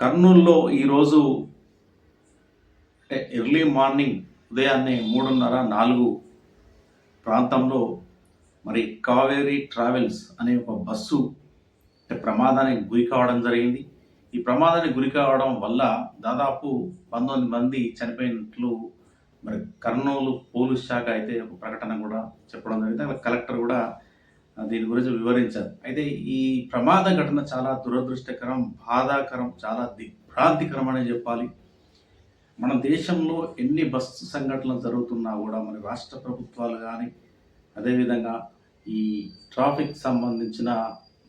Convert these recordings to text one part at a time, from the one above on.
కర్నూలులో ఈరోజు అంటే ఎర్లీ మార్నింగ్ ఉదయాన్నే మూడున్నర నాలుగు ప్రాంతంలో మరి కావేరీ ట్రావెల్స్ అనే ఒక బస్సు అంటే ప్రమాదానికి గురి కావడం జరిగింది. ఈ ప్రమాదానికి గురి కావడం వల్ల దాదాపు పంతొమ్మిది మంది చనిపోయినట్లు మరి కర్నూలు పోలీస్ శాఖ అయితే ఒక ప్రకటన కూడా చెప్పడం జరిగింది. అక్కడ కలెక్టర్ కూడా దీని గురించి వివరించారు. అయితే ఈ ప్రమాద ఘటన చాలా దురదృష్టకరం బాధాకరం చాలా దిగ్భ్రాంతికరం అనే చెప్పాలి. మన దేశంలో ఎన్ని బస్సు సంఘటనలు జరుగుతున్నా కూడా మన రాష్ట్ర ప్రభుత్వాలు కానీ అదేవిధంగా ఈ ట్రాఫిక్ సంబంధించిన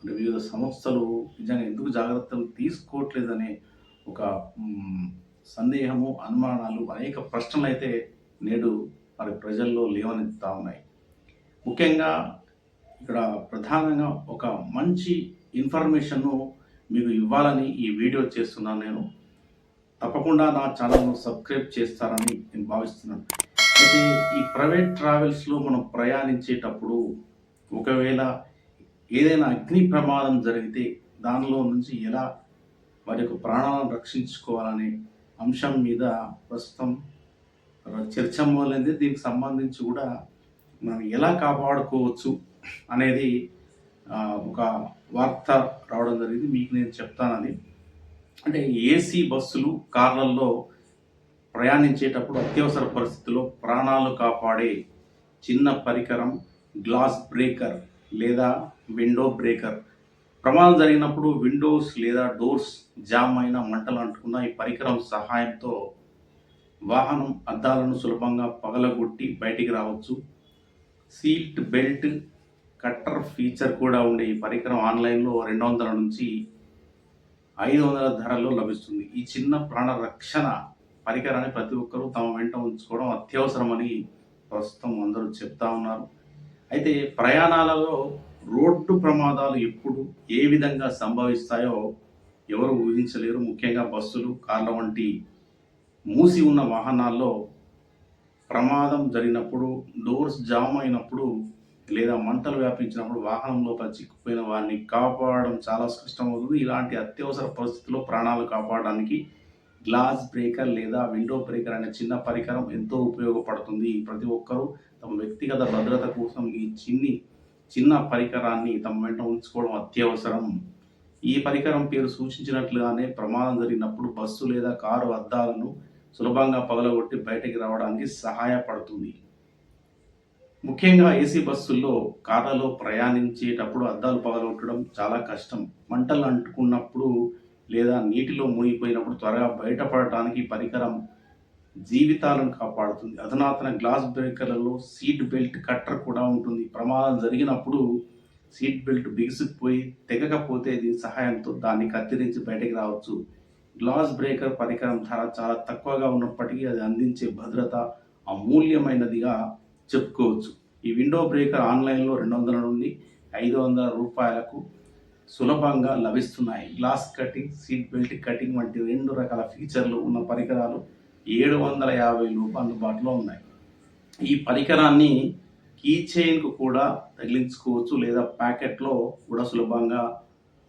వివిధ సంస్థలు నిజంగా ఎందుకు జాగ్రత్తలు తీసుకోవట్లేదనే ఒక సందేహము అనుమానాలు అనేక ప్రశ్నలు అయితే నేడు మరి ప్రజల్లో లేవనెత్తుతా ఉన్నాయి. ముఖ్యంగా ఇక్కడ ప్రధానంగా ఒక మంచి ఇన్ఫర్మేషన్ను మీకు ఇవ్వాలని ఈ వీడియో చేస్తున్నాను నేను. తప్పకుండా నా ఛానల్ను సబ్స్క్రైబ్ చేస్తారని నేను భావిస్తున్నాను. అయితే ఈ ప్రైవేట్ ట్రావెల్స్లో మనం ప్రయాణించేటప్పుడు ఒకవేళ ఏదైనా అగ్ని ప్రమాదం జరిగితే దానిలో నుంచి ఎలా వారి యొక్క ప్రాణాలను రక్షించుకోవాలనే అంశం మీద ప్రస్తుతం చర్చ మొదలైంది. దీనికి సంబంధించి కూడా మనం ఎలా కాపాడుకోవచ్చు అనేది ఒక వార్త రావడం జరిగింది. మీకు నేను చెప్తానని అంటే ఏసీ బస్సులు కార్లలో ప్రయాణించేటప్పుడు అత్యవసర పరిస్థితుల్లో ప్రాణాలు కాపాడే చిన్న పరికరం గ్లాస్ బ్రేకర్ లేదా విండో బ్రేకర్. ప్రమాదం జరిగినప్పుడు విండోస్ లేదా డోర్స్ జామ్ అయిన మంటలు అంటుకున్న ఈ పరికరం సహాయంతో వాహనం అద్దాలను సులభంగా పగలగొట్టి బయటికి రావచ్చు. సీట్ బెల్ట్ కట్టర్ ఫీచర్ కూడా ఉండే ఈ పరికరం ఆన్లైన్లో రెండు వందల నుంచి ఐదు వందల ధరల్లో లభిస్తుంది. ఈ చిన్న ప్రాణ రక్షణ పరికరాన్ని ప్రతి ఒక్కరూ తమ వెంట ఉంచుకోవడం అత్యవసరమని ప్రస్తుతం అందరూ చెప్తా ఉన్నారు. అయితే ప్రయాణాలలో రోడ్డు ప్రమాదాలు ఎప్పుడు ఏ విధంగా సంభవిస్తాయో ఎవరు ఊహించలేరు. ముఖ్యంగా బస్సులు కార్ల వంటి మూసి ఉన్న వాహనాల్లో ప్రమాదం జరిగినప్పుడు డోర్స్ జామ్ అయినప్పుడు లేదా మంటలు వ్యాపించినప్పుడు వాహనం లోపల చిక్కుపోయిన వారిని కాపాడడం చాలా కష్టమవుతుంది ఇలాంటి అత్యవసర పరిస్థితుల్లో ప్రాణాలు కాపాడడానికి గ్లాస్ బ్రేకర్ లేదా విండో బ్రేకర్ అనే చిన్న పరికరం ఎంతో ఉపయోగపడుతుంది. ప్రతి ఒక్కరూ తమ వ్యక్తిగత భద్రత కోసం ఈ చిన్ని చిన్న పరికరాన్ని తమ వెంట ఉంచుకోవడం అత్యవసరం. ఈ పరికరం పేరు సూచించినట్లుగానే ప్రమాదం జరిగినప్పుడు బస్సు లేదా కారు అద్దాలను సులభంగా పగలగొట్టి బయటకి రావడానికి సహాయపడుతుంది. ముఖ్యంగా ఏసీ బస్సుల్లో కార్లలో ప్రయాణించేటప్పుడు అద్దాలు పగలగొట్టడం చాలా కష్టం. మంటలు అంటుకున్నప్పుడు లేదా నీటిలో మునిగిపోయినప్పుడు త్వరగా బయటపడటానికి పరికరం జీవితాలను కాపాడుతుంది. అధునాతన గ్లాస్ బ్రేకర్లలో సీట్ బెల్ట్ కట్టర్ కూడా ఉంటుంది. ప్రమాదం జరిగినప్పుడు సీట్ బెల్ట్ బిగుసుకుపోయి తెగకపోతే దీని సహాయంతో దాన్ని కత్తిరించి బయటకు రావచ్చు. గ్లాస్ బ్రేకర్ పరికరం ధర చాలా తక్కువగా ఉన్నప్పటికీ అది అందించే భద్రత అమూల్యమైనదిగా చెప్పుకోవచ్చు. ఈ విండో బ్రేకర్ ఆన్లైన్లో రెండు వందల నుండి ఐదు వందల రూపాయలకు సులభంగా లభిస్తున్నాయి. Glass cutting seat belt cutting వంటి రెండు రకాల ఫీచర్లు ఉన్న పరికరాలు ఏడు వందల యాభై రూపాయలు అందుబాటులో ఉన్నాయి. ఈ పరికరాన్ని కీ చైన్కు కూడా తగిలించుకోవచ్చు లేదా ప్యాకెట్లో కూడా సులభంగా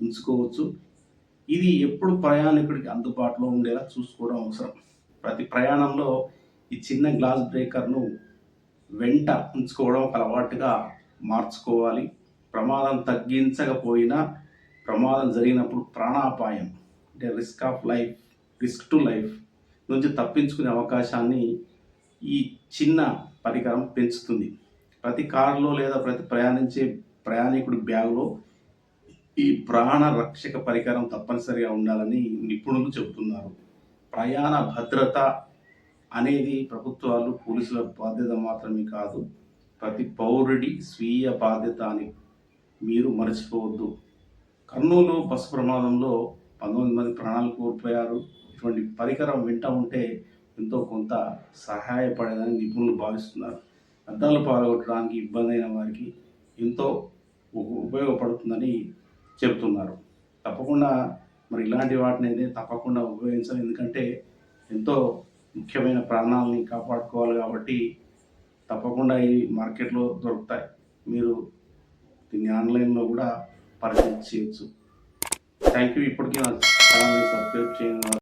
ఉంచుకోవచ్చు. ఇది ఎప్పుడు ప్రయాణికుడికి అందుబాటులో ఉండేలా చూసుకోవడం అవసరం. ప్రతి ప్రయాణంలో ఈ చిన్న గ్లాస్ బ్రేకర్ను వెంట ఉంచుకోవడం ఒక అలవాటుగా మార్చుకోవాలి. ప్రమాదం తగ్గించకపోయినా ప్రమాదం జరిగినప్పుడు ప్రాణాపాయం అంటే risk of life risk to life నుంచి తప్పించుకునే అవకాశాన్ని ఈ చిన్న పరికరం పెంచుతుంది. ప్రతి కారులో లేదా ప్రతి ప్రయాణించే ప్రయాణికుడి బ్యాగ్లో ఈ ప్రాణ రక్షక పరికరం తప్పనిసరిగా ఉండాలని నిపుణులు చెబుతున్నారు. ప్రయాణ భద్రత అనేది ప్రభుత్వాలు పోలీసుల బాధ్యత మాత్రమే కాదు ప్రతి పౌరుడి స్వీయ బాధ్యత అని మీరు మర్చిపోవద్దు. కర్నూలు బస్సు ప్రమాదంలో పంతొమ్మిది మంది ప్రాణాలు కోల్పోయారు. ఇటువంటి పరికరం వింటా ఉంటే ఎంతో కొంత సహాయపడేదని నిపుణులు భావిస్తున్నారు. అద్దాలు పాల్గొట్టడానికి ఇబ్బంది అయిన వారికి ఎంతో ఉపయోగపడుతుందని చెబుతున్నారు. తప్పకుండా మరి ఇలాంటి వాటిని అయితే తప్పకుండా ఉపయోగించాలి. ఎందుకంటే ఎంతో ముఖ్యమైన ప్రాణాలని కాపాడుకోవాలి కాబట్టి తప్పకుండా ఇవి మార్కెట్లో దొరుకుతాయి. మీరు దీన్ని ఆన్లైన్లో కూడా పర్చేజ్ చేయొచ్చు థ్యాంక్ యూ. ఇప్పటికీ నా ఛానల్ని సబ్స్క్రైబ్ సబ్స్క్రైబ్ చేయండి.